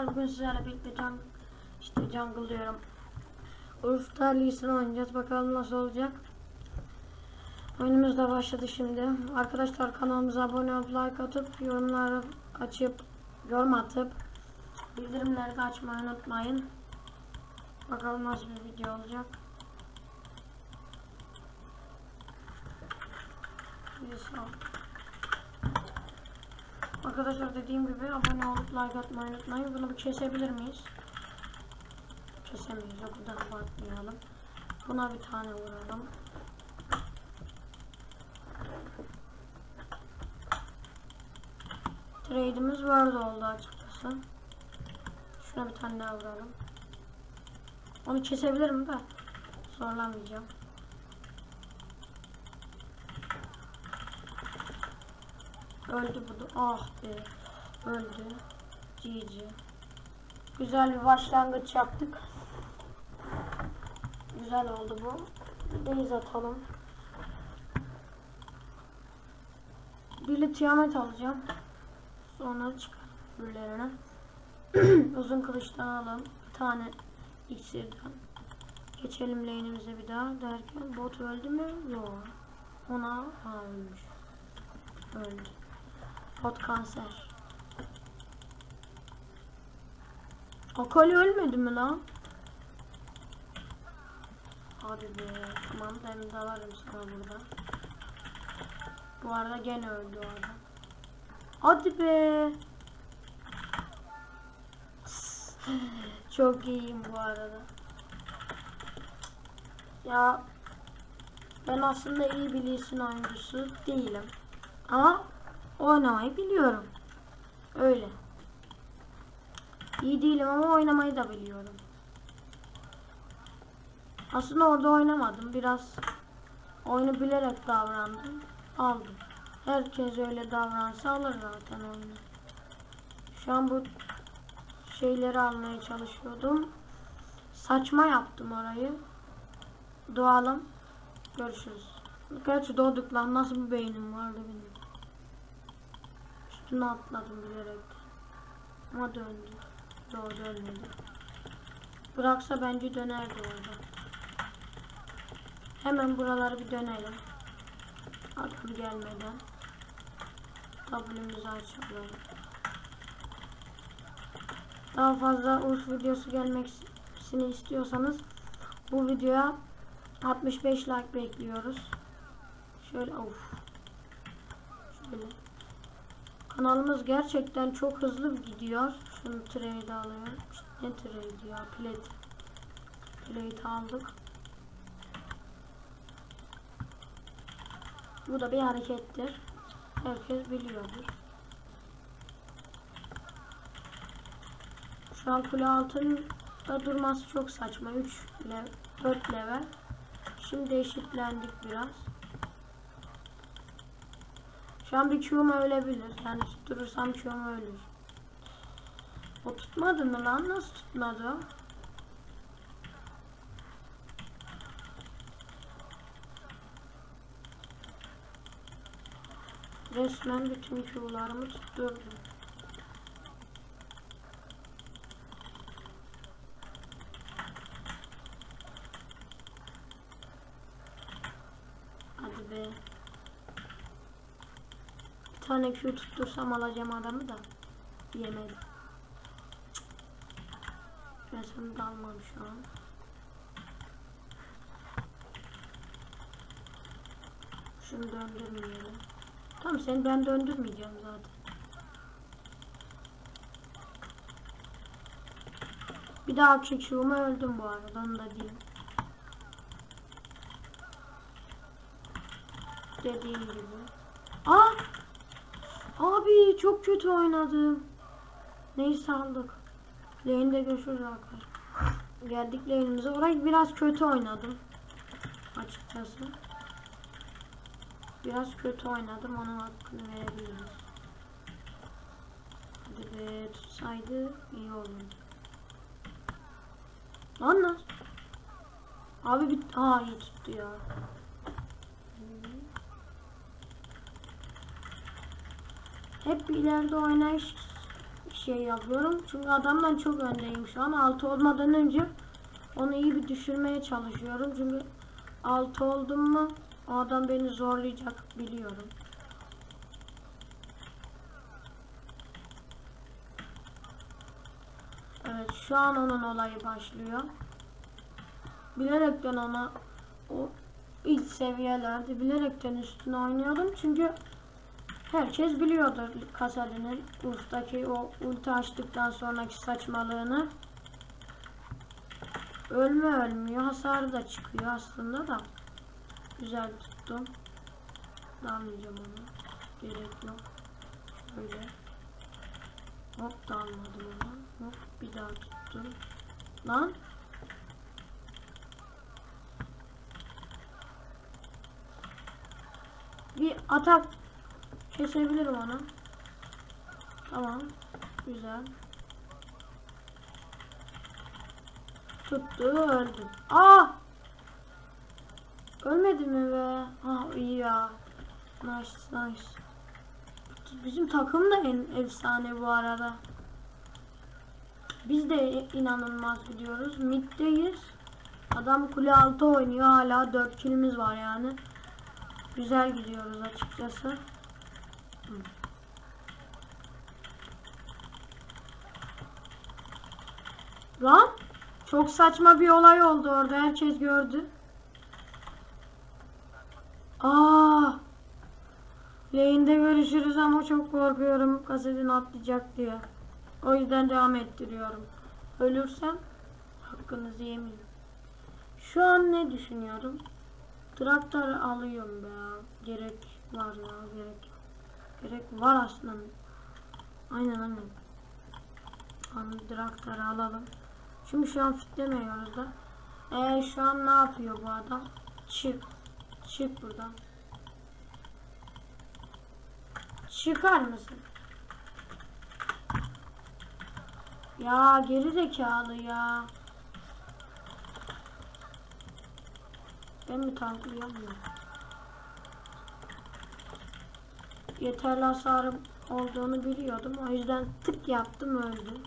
arkadaşlar bugün sizlerle birlikte can işte jungle diyorum. Urf'ta Lee'sini oynayacağız. Bakalım nasıl olacak. Oyunumuz da başladı şimdi. Arkadaşlar kanalımıza abone olup like atıp yorumları açıp yorum atıp bildirimleri de açmayı unutmayın. Bakalım nasıl bir video olacak. Sağ Arkadaşlar dediğim gibi abone olup like atmayı unutmayın. Bunu bir kesebilir miyiz? Kesemeyiz. O kadar. Buna bir tane vuralım. Trade'imiz vardı oldu açıkçası. Şuna bir tane daha vuralım. Onu kesebilirim de. Zorlamayacağım. Öldü bu da. Ah be. Öldü. GG. Güzel bir başlangıç yaptık. Güzel oldu bu. Beyz atalım. Bir tiyamet alacağım. Sonra çıkar öbürlerine. Uzun kılıçtan alalım. Bir tane iksirden. Geçelim lane'imize bir daha derken bot öldü mü? Yok. Ona ha, ölmüş. Öldü. Bot kanser. Akali ölmedi mi lan? Hadi be. Tamam ben dalarım sana burada. Bu arada gene öldü o adam. Hadi be. Çok iyiyim bu arada. Ya ben aslında iyi bir Lee Sin oyuncusu değilim. Ama oynamayı biliyorum. Öyle. İyi değilim ama oynamayı da biliyorum. Aslında orada oynamadım. Biraz oyunu bilerek davrandım. Aldım. Herkes öyle davransa alır zaten oyunu. Şu an bu şeyleri almaya çalışıyordum. Saçma yaptım orayı. Doğalım. Görüşürüz. Gerçi doğduk lan. Nasıl bir beynim vardı benim. Üstüne atladım bilerek. Ama döndü. Doğru dönmedi. Bıraksa bence dönerdi orada. Hemen buraları bir dönelim. Adam gelmeden. W'mizi açalım. Daha fazla Urf videosu gelmesini istiyorsanız bu videoya 65 like bekliyoruz. Şöyle of. Şöyle. Kanalımız gerçekten çok hızlı gidiyor. Şunu trade alıyorum. Ne trade ya? Plate. Plate aldık. Bu da bir harekettir. Herkes biliyordur. Şu an kule altında durması çok saçma. 3 level, 4 level. Şimdi eşitlendik biraz. Şu an bir Q'um ölebilir. Yani tutturursam Q'um ölür. O tutmadı mı lan? Nasıl tutmadı? Resmen bütün Q'larımı tutturdum. Hadi be. Bir tane Q tuttursam alacağım adamı da. Yemedim. Sana dalmam şu an. Şunu döndürmeyelim. Tamam seni ben döndürmeyeceğim zaten. Bir daha çekiyorum öldüm bu arada onu da diyeyim. Dediğim gibi. Aa! Abi çok kötü oynadım. Neyse aldık. Lane'de görüşürüz arkadaşlar. Geldik lane'imize. Orayı biraz kötü oynadım. Açıkçası. Biraz kötü oynadım. Onun hakkını verebiliriz. Hadi be tutsaydı iyi olurdu. Lan nasıl? Abi bir... Aa iyi tuttu ya. Hep ileride oynayış şey yapıyorum. Çünkü adamdan çok öndeyim şu an. 6 olmadan önce onu iyi bir düşürmeye çalışıyorum. Çünkü 6 oldum mu o adam beni zorlayacak biliyorum. Evet şu an onun olayı başlıyor. Bilerekten ona o ilk seviyelerde bilerekten üstüne oynuyordum. Çünkü herkes biliyordur Kasadin'in Urf'taki o ulti açtıktan sonraki saçmalığını. Ölme ölmüyor. Hasarı da çıkıyor aslında da. Güzel tuttum. Dalmayacağım onu. Gerek yok. Böyle. Hop dalmadım ona. Hop bir daha tuttum. Lan. Bir atak kesebilirim onu. Tamam. Güzel. Tuttu öldü. Aa! Ölmedi mi be? Ah iyi ya. Nice nice. Bizim takım da en efsane bu arada. Biz de inanılmaz gidiyoruz. Mid'deyiz. Adam kule altı oynuyor. Hala 4 kilimiz var yani. Güzel gidiyoruz açıkçası. Lan çok saçma bir olay oldu orada. Herkes gördü. Aa! Lane'de görüşürüz ama çok korkuyorum kasetin atlayacak diye. O yüzden devam ettiriyorum. Ölürsem hakkınızı yemeyeyim. Şu an ne düşünüyorum? Traktör alıyorum ya. Gerek var ya gerek. Gerek var aslında. Aynen aynen. Traktörü alalım. Çünkü şu an fitlemiyoruz da. Eee şu an ne yapıyor bu adam? Çık. Çık buradan. Çıkar mısın? Ya geri zekalı ya. Ben mi tanklayamıyorum? Yeterli hasarım olduğunu biliyordum. O yüzden tık yaptım öldüm.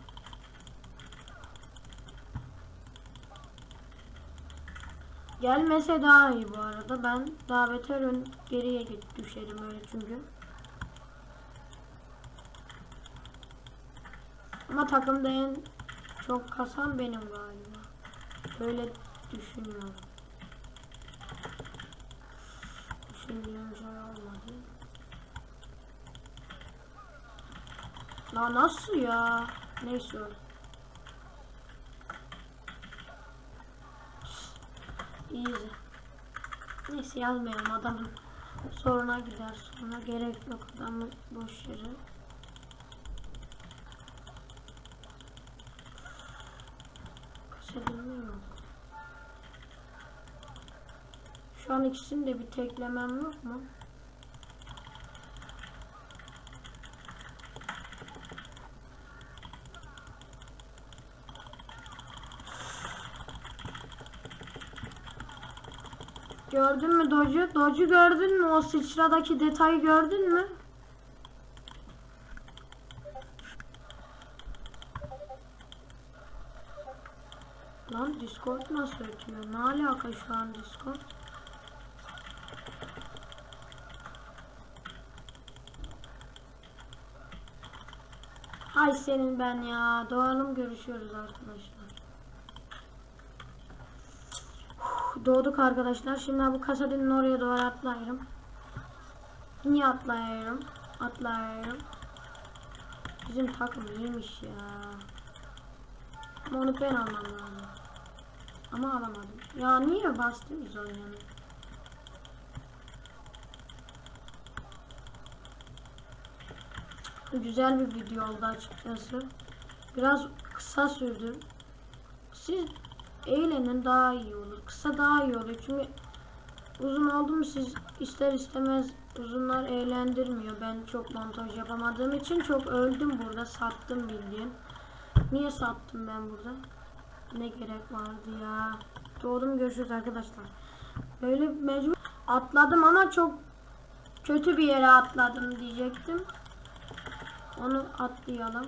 Gelmese daha iyi bu arada. Ben daha geriye git düşerim öyle çünkü. Ama takımda en çok kasan benim galiba. Öyle düşünüyorum. Düşündüğüm şey olmadı. La nasıl ya? Neyse öyle. Easy. Neyse yazmayalım adamın soruna gider sonra gerek yok adamı boş yere. Kaçabiliyor yok. Şu an ikisini de bir teklemem yok mu? Gördün mü Doge'u? Doge'u gördün mü? O sıçradaki detayı gördün mü? Lan Discord nasıl ötüyor? Ne alaka şu an Discord? Hay senin ben ya. Doğalım görüşüyoruz arkadaşlar. Doğduk arkadaşlar. Şimdi bu kasadının oraya doğru atlayırım. Niye atlayıyorum? Atlayıyorum. Bizim takım iyiymiş ya. Ama onu ben almam lazım. Ama alamadım. Ya niye bastınız onu yani? Güzel bir video oldu açıkçası. Biraz kısa sürdü. Siz eğlenin daha iyi olur. Kısa daha iyi olur. Çünkü uzun oldu mu siz ister istemez uzunlar eğlendirmiyor. Ben çok montaj yapamadığım için çok öldüm burada. Sattım bildiğin. Niye sattım ben burada? Ne gerek vardı ya. Doğdum görüşürüz arkadaşlar. Böyle mecbur atladım ama çok kötü bir yere atladım diyecektim. Onu atlayalım.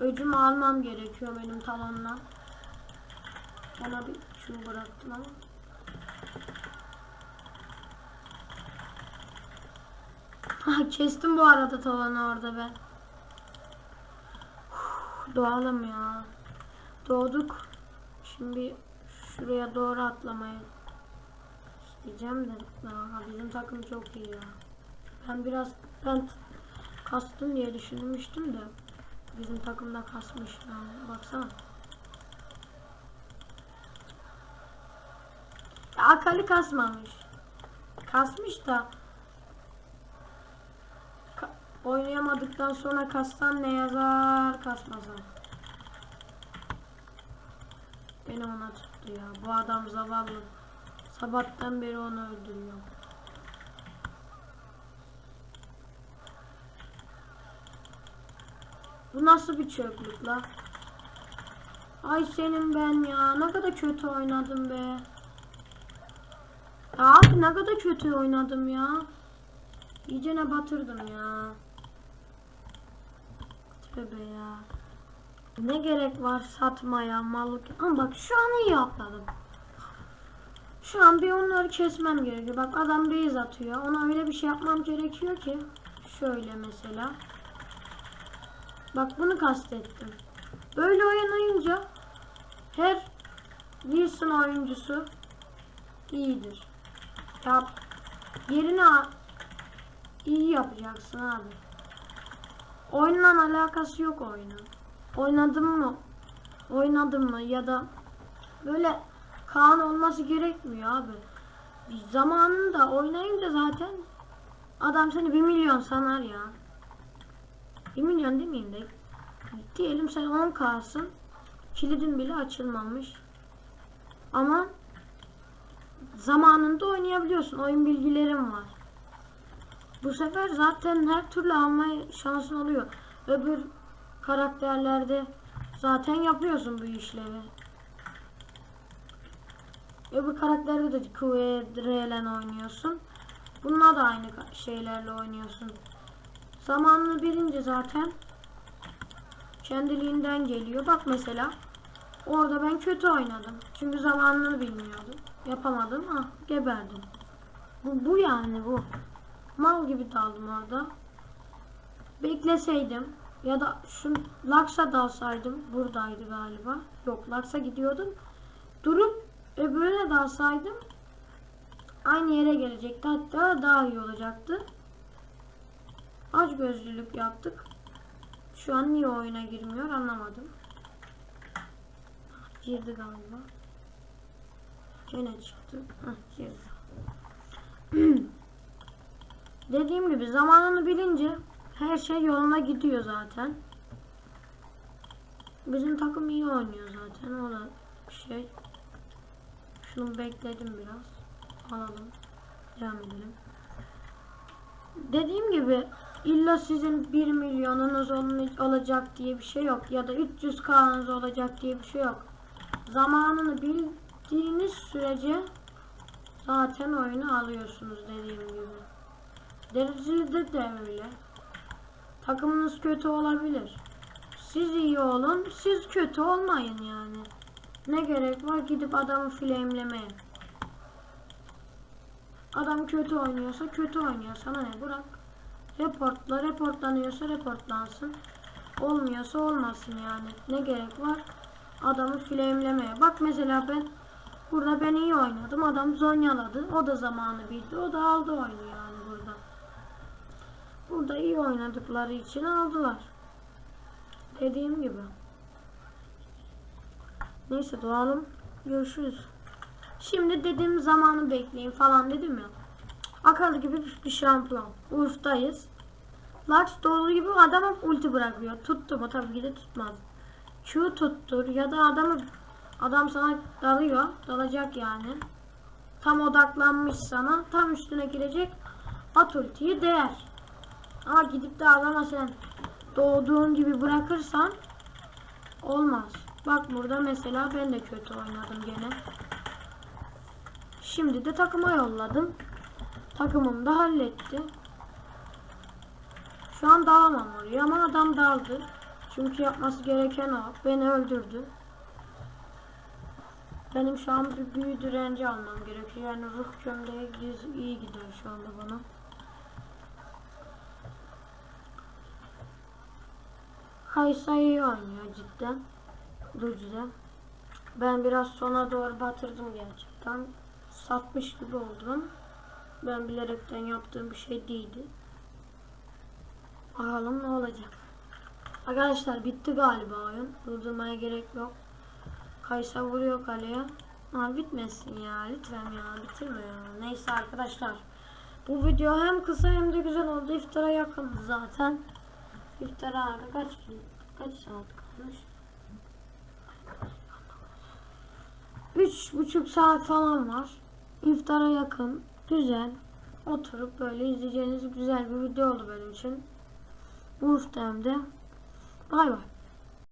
Öcümü almam gerekiyor benim talonla. Ona bir şu bıraktım ama. Ha, Kestim bu arada tavanı orada. Uf, Doğalım ya. Doğduk. Şimdi şuraya doğru atlamayı isteyeceğim de. Aa, bizim takım çok iyi ya. Ben biraz ben kastım diye düşünmüştüm de. Bizim takımda kasmış yani. Baksana. Akali kasmamış. Kasmış da Ka- oynayamadıktan sonra kassan ne yazar kasmasa. Beni ona tuttu ya. Bu adam zavallı. Sabahtan beri onu öldürüyor. Bu nasıl bir çöplük la? Ay senin ben ya. Ne kadar kötü oynadım be. Abi ne kadar kötü oynadım ya. İyice ne batırdım ya. Tövbe ya. Ne gerek var satmaya mallık. Ama bak şu an iyi atladım. Şu an bir onları kesmem gerekiyor. Bak adam base atıyor. Ona öyle bir şey yapmam gerekiyor ki. Şöyle mesela. Bak bunu kastettim. Böyle oynayınca her Wilson oyuncusu iyidir. Ya yerine iyi yapacaksın abi. Oyunla alakası yok oyunun. Oynadın mı? Oynadın mı ya da böyle Kaan olması gerekmiyor abi. Zamanında oynayınca zaten adam seni bir milyon sanar ya. Bir milyon demeyeyim de diyelim sen 10 kalsın kilidin bile açılmamış. Ama zamanında oynayabiliyorsun. Oyun bilgilerin var. Bu sefer zaten her türlü alma şansın oluyor. Öbür karakterlerde zaten yapıyorsun bu işlevi. Öbür karakterde de Quadrelen oynuyorsun. Bununla da aynı şeylerle oynuyorsun. Zamanını bilince zaten kendiliğinden geliyor. Bak mesela orada ben kötü oynadım. Çünkü zamanını bilmiyordum. Yapamadım. Ah geberdim. Bu, bu yani bu. Mal gibi daldım orada. Bekleseydim ya da şu Laksa dalsaydım buradaydı galiba. Yok Laksa gidiyordum. Durup öbürüne dalsaydım aynı yere gelecekti. Hatta daha iyi olacaktı. Aç gözlülük yaptık. Şu an niye oyuna girmiyor anlamadım. Girdi galiba. Gene çıktı. Heh, girdi. Dediğim gibi zamanını bilince her şey yoluna gidiyor zaten. Bizim takım iyi oynuyor zaten. O da bir şey. Şunu bekledim biraz. Alalım. Devam edelim. Dediğim gibi illa sizin 1 milyonunuz ol- olacak diye bir şey yok. Ya da 300 kanınız olacak diye bir şey yok. Zamanını bildiğiniz sürece zaten oyunu alıyorsunuz dediğim gibi. Derecede de öyle. Takımınız kötü olabilir. Siz iyi olun, siz kötü olmayın yani. Ne gerek var gidip adamı flamelemeye. Adam kötü oynuyorsa kötü oynuyor. Sana ne bırak. Reportla reportlanıyorsa reportlansın. Olmuyorsa olmasın yani. Ne gerek var adamı flamelemeye. Bak mesela ben burada ben iyi oynadım. Adam zonyaladı. O da zamanı bildi. O da aldı oyunu yani burada. Burada iyi oynadıkları için aldılar. Dediğim gibi. Neyse doğalım. Görüşürüz. Şimdi dediğim zamanı bekleyin falan dedim ya. Akıllı gibi bir şampiyon. Urf'tayız. Lux doğru gibi adama ulti bırakıyor. Tuttu mu tabii ki de tutmaz. Q tuttur ya da adamı adam sana dalıyor. Dalacak yani. Tam odaklanmış sana. Tam üstüne girecek. At ultiyi değer. Ama gidip de adama sen doğduğun gibi bırakırsan olmaz. Bak burada mesela ben de kötü oynadım gene. Şimdi de takıma yolladım. Takımım da halletti. Şu an dalamam oraya ama adam daldı. Çünkü yapması gereken o. Beni öldürdü. Benim şu an bir büyü direnci almam gerekiyor. Yani ruh gömleği iyi gidiyor şu anda bana. Kaysa iyi oynuyor cidden. Luci'de. Ben biraz sona doğru batırdım gerçekten. Satmış gibi oldum. Ben bilerekten yaptığım bir şey değildi. Bakalım ne olacak. Arkadaşlar bitti galiba oyun. Durdurmaya gerek yok. Kaysa vuruyor kaleye. Ha bitmesin ya lütfen ya bitirme ya. Neyse arkadaşlar. Bu video hem kısa hem de güzel oldu. İftara yakındı zaten. İftara abi kaç? Kaç saat kalmış? Üç buçuk saat falan var. İftara yakın. Güzel. Oturup böyle izleyeceğiniz güzel bir video oldu benim için. Muhtemelen. Bay bay.